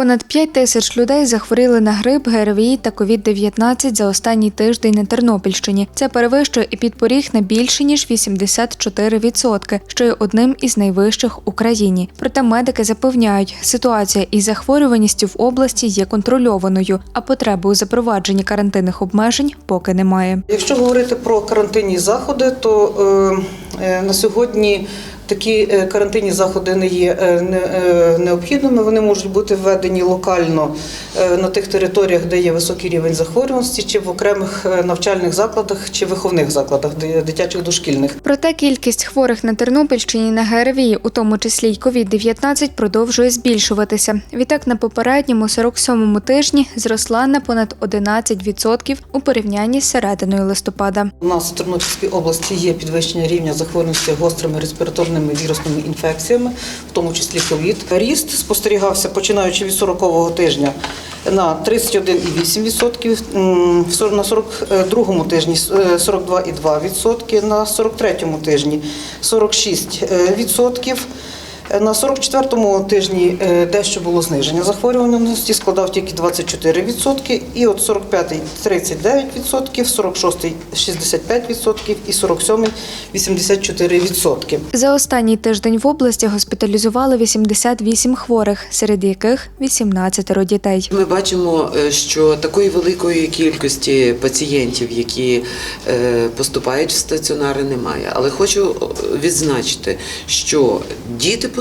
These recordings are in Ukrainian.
Понад 5 тисяч людей захворіли на грип, ГРВІ та COVID-19 за останній тиждень на Тернопільщині. Це перевищує і підпоріг на більше ніж 84%, що є одним із найвищих в Україні. Проте медики запевняють, ситуація із захворюваністю в області є контрольованою, а потреби у запровадженні карантинних обмежень поки немає. Якщо говорити про карантинні заходи, то е, е, на сьогодні такі е, карантинні заходи не є е, е, необхідними. Вони можуть бути введені локально на тих територіях, де є високий рівень захворюваності, чи в окремих навчальних закладах, чи виховних закладах, дитячих дошкільних. Проте кількість хворих на Тернопільщині на ГРВІ, у тому числі й COVID-19, продовжує збільшуватися. Відтак на попередньому 47-му тижні зросла на понад 11% у порівнянні з серединою листопада. У нас в Тернопільській області є підвищення рівня захворюваності гострими респіраторними вірусними інфекціями, в тому числі ковід. Ріст спостерігався починаючи від 40-го тижня на 31,8%, м, в сор- на 42-му тижні е, 42,2%, на 43-му тижні 46%. На 44-му тижні е, дещо було зниження захворюваності, складав тільки 24%, і от 45-й 39%, 46-й 65% і 47-й 84%. За останній тиждень в області госпіталізували 88 хворих, серед яких 18 дітей. Ми бачимо, е, що такої великої кількості пацієнтів, які е, поступають в стаціонари, немає. Але хочу відзначити, що діти поступають,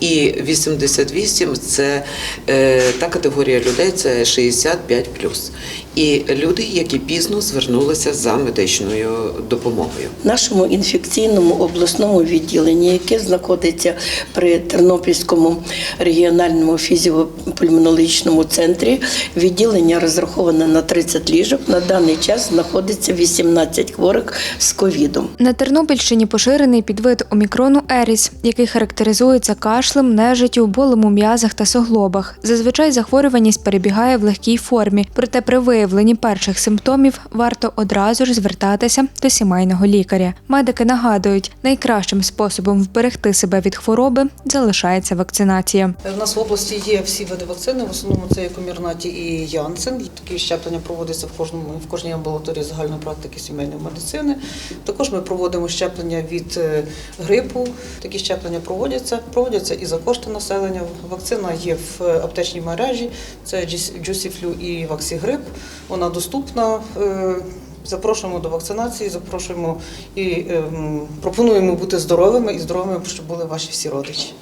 і 88 – це е, та категорія людей, це 65 І люди, які пізно звернулися за медичною допомогою. Нашому інфекційному обласному відділенні, яке знаходиться при Тернопільському регіональному фізіопульмонологічному центрі, відділення розраховане на 30 ліжок. На даний час знаходиться 18 хворих з ковідом. На Тернопільщині поширений підвид омікрону Еріс, який характеризується кашлем, нежиттю, болем у м'язах та суглобах. Зазвичай захворюваність перебігає в легкій формі, проте при виявленні перших симптомів варто одразу ж звертатися до сімейного лікаря. Медики нагадують, найкращим способом вберегти себе від хвороби залишається вакцинація. У нас в області є всі види вакцини, в основному це є Комірнаті і Янсен. Такі щеплення проводяться в кожному в кожній амбулаторії загальної практики сімейної медицини. Також ми проводимо щеплення від е, грипу. Такі щеплення проводяться, проводяться і за кошти населення. Вакцина є в е, аптечній мережі. Це Джусіфлю і Ваксігрип. Вона доступна. Е, Запрошуємо до вакцинації, запрошуємо і ем, пропонуємо бути здоровими і здоровими, щоб були ваші всі родичі.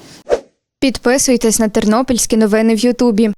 Підписуйтесь на тернопільські новини в Ютубі.